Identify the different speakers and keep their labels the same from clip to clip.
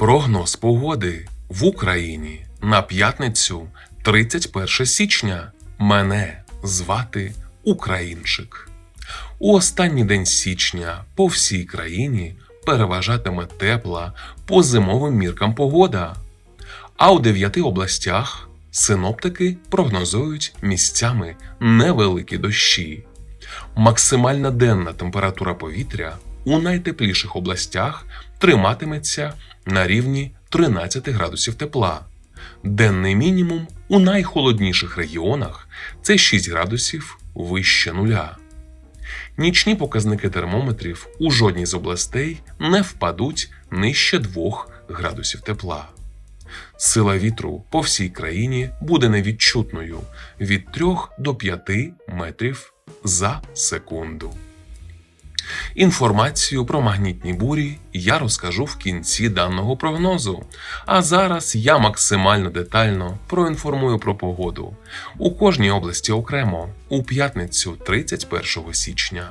Speaker 1: Прогноз погоди в Україні на п'ятницю 31 січня. Мене звати Українчик. У останній день січня по всій країні переважатиме тепла по зимовим міркам погода. А у дев'яти областях синоптики прогнозують місцями невеликі дощі. Максимальна денна температура повітря у найтепліших областях триматиметься на рівні 13 градусів тепла. Денний мінімум у найхолодніших регіонах це 6 градусів вище нуля. Нічні показники термометрів у жодній з областей не впадуть нижче 2 градусів тепла. Сила вітру по всій країні буде невідчутною від 3 до 5 метрів за секунду. Інформацію про магнітні бурі я розкажу в кінці даного прогнозу. А зараз я максимально детально проінформую про погоду у кожній області окремо у п'ятницю 31 січня.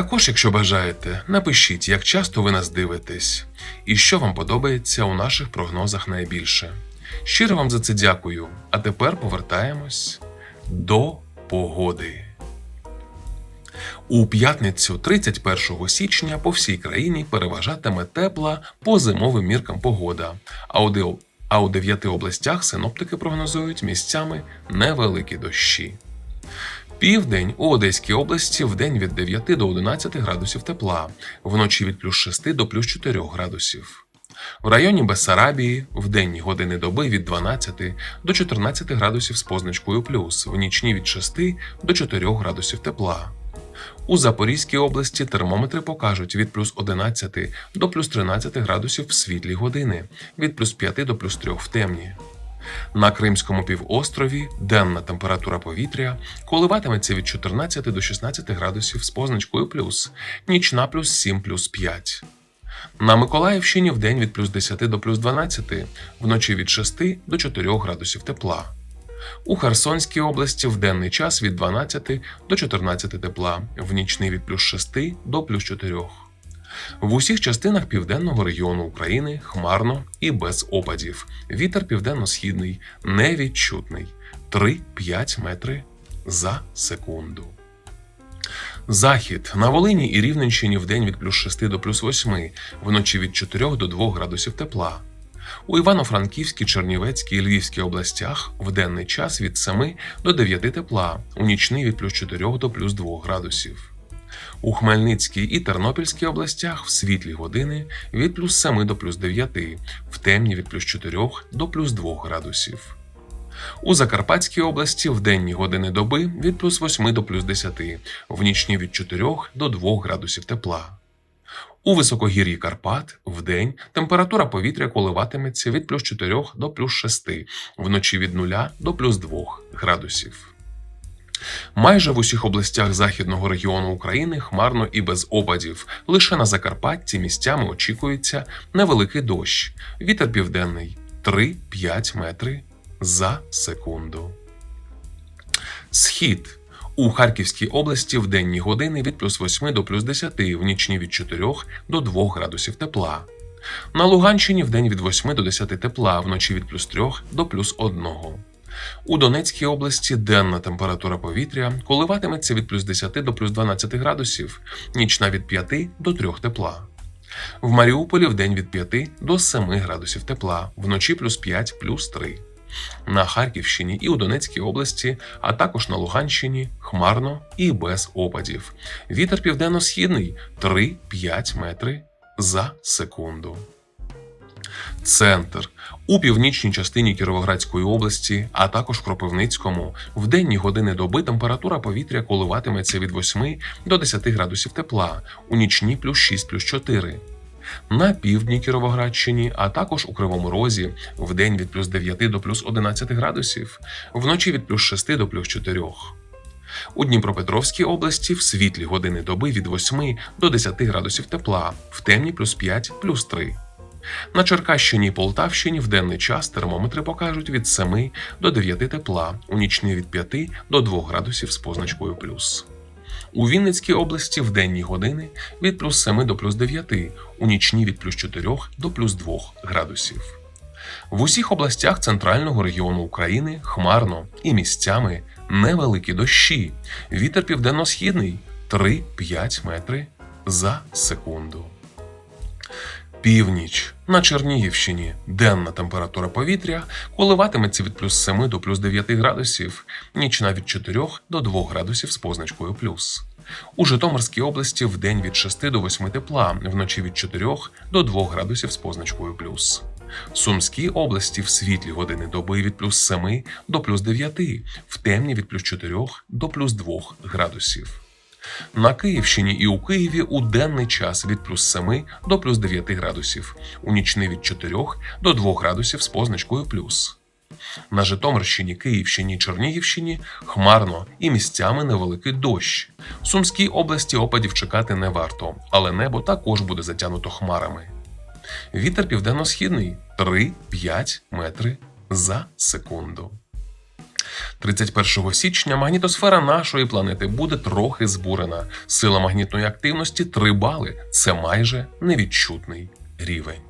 Speaker 1: Також, якщо бажаєте, напишіть, як часто ви нас дивитесь і що вам подобається у наших прогнозах найбільше. Щиро вам за це дякую. А тепер повертаємось до погоди. У п'ятницю 31 січня по всій країні переважатиме тепла по зимовим міркам погода, а у, дев'яти областях синоптики прогнозують місцями невеликі дощі. Південь у Одеській області в день від 9 до 11 градусів тепла, вночі від плюс 6 до плюс 4 градусів. В районі Бессарабії в денні години доби від 12 до 14 градусів з позначкою плюс, в нічні від 6 до 4 градусів тепла. У Запорізькій області термометри покажуть від плюс 11 до плюс 13 градусів в світлі години, від плюс 5 до плюс 3 в темні. На Кримському півострові денна температура повітря коливатиметься від 14 до 16 градусів з позначкою плюс, нічна плюс 7 плюс 5. На Миколаївщині вдень від плюс 10 до плюс 12, вночі від 6 до 4 градусів тепла. У Херсонській області в денний час від 12 до 14 тепла, в нічний від плюс 6 до плюс 4. В усіх частинах південного регіону України хмарно і без опадів. Вітер південно-східний невідчутний 3-5 метри за секунду. Захід на Волині і Рівненщині в день від плюс 6 до плюс 8, вночі від 4 до 2 градусів тепла. У Івано-Франківській, Чернівецькій і Львівській областях в денний час від 7 до 9 тепла, у нічний від плюс 4 до плюс 2 градусів. У Хмельницькій і Тернопільській областях в світлі години від плюс 7 до плюс 9, в темні від плюс 4 до плюс 2 градусів. У Закарпатській області в денні години доби від плюс 8 до плюс 10, в нічні від 4 до 2 градусів тепла. У високогір'ї Карпат в день температура повітря коливатиметься від плюс 4 до плюс 6, вночі від 0 до плюс 2 градусів. Майже в усіх областях західного регіону України хмарно і без опадів. Лише на Закарпатті місцями очікується невеликий дощ. Вітер південний 3-5 метри за секунду. Схід у Харківській області в денні години від плюс 8 до плюс 10, в нічні від 4 до 2 градусів тепла. На Луганщині в день від 8 до 10 тепла, вночі від плюс 3 до плюс 1. У Донецькій області денна температура повітря коливатиметься від плюс 10 до плюс 12 градусів, нічна від 5 до 3 тепла. В Маріуполі в день від 5 до 7 градусів тепла, вночі плюс 5 плюс 3. На Харківщині і у Донецькій області, а також на Луганщині хмарно і без опадів. Вітер південно-східний 3-5 метри за секунду. Центр у північній частині Кіровоградської області, а також в Кропивницькому, в денні години доби температура повітря коливатиметься від 8 до 10 градусів тепла, у нічні плюс 6 плюс 4. на півдні Кіровоградщині, а також у Кривому Розі в день від плюс 9 до плюс 11 градусів, вночі від плюс 6 до плюс 4. У Дніпропетровській області в світлі години доби від 8 до 10 градусів тепла, в темні плюс 5 плюс 3. На Черкащині і Полтавщині в денний час термометри покажуть від 7 до 9 тепла, у нічний від 5 до 2 градусів з позначкою плюс. У Вінницькій області в денні години від плюс 7 до плюс 9, у нічні від плюс 4 до плюс 2 градусів. В усіх областях центрального регіону України хмарно і місцями невеликі дощі. Вітер південно-східний 3-5 метри за секунду. Північ на Чернігівщині денна температура повітря коливатиметься від плюс 7 до плюс 9 градусів, нічна від 4 до 2 градусів з позначкою плюс. У Житомирській області в день від 6 до 8 тепла, вночі від 4 до 2 градусів з позначкою плюс. В Сумській області в світлі години доби від плюс 7 до плюс 9, в темні від плюс 4 до плюс 2 градусів. На Київщині і у Києві у денний час від плюс 7 до плюс 9 градусів, у нічний від 4 до 2 градусів з позначкою плюс. На Житомирщині, Київщині, Чернігівщині хмарно і місцями невеликий дощ. В Сумській області опадів чекати не варто, але небо також буде затягнуто хмарами. Вітер південно-східний 3-5 метри за секунду. 31 січня магнітосфера нашої планети буде трохи збурена. Сила магнітної активності 3 бали. Це майже невідчутний рівень.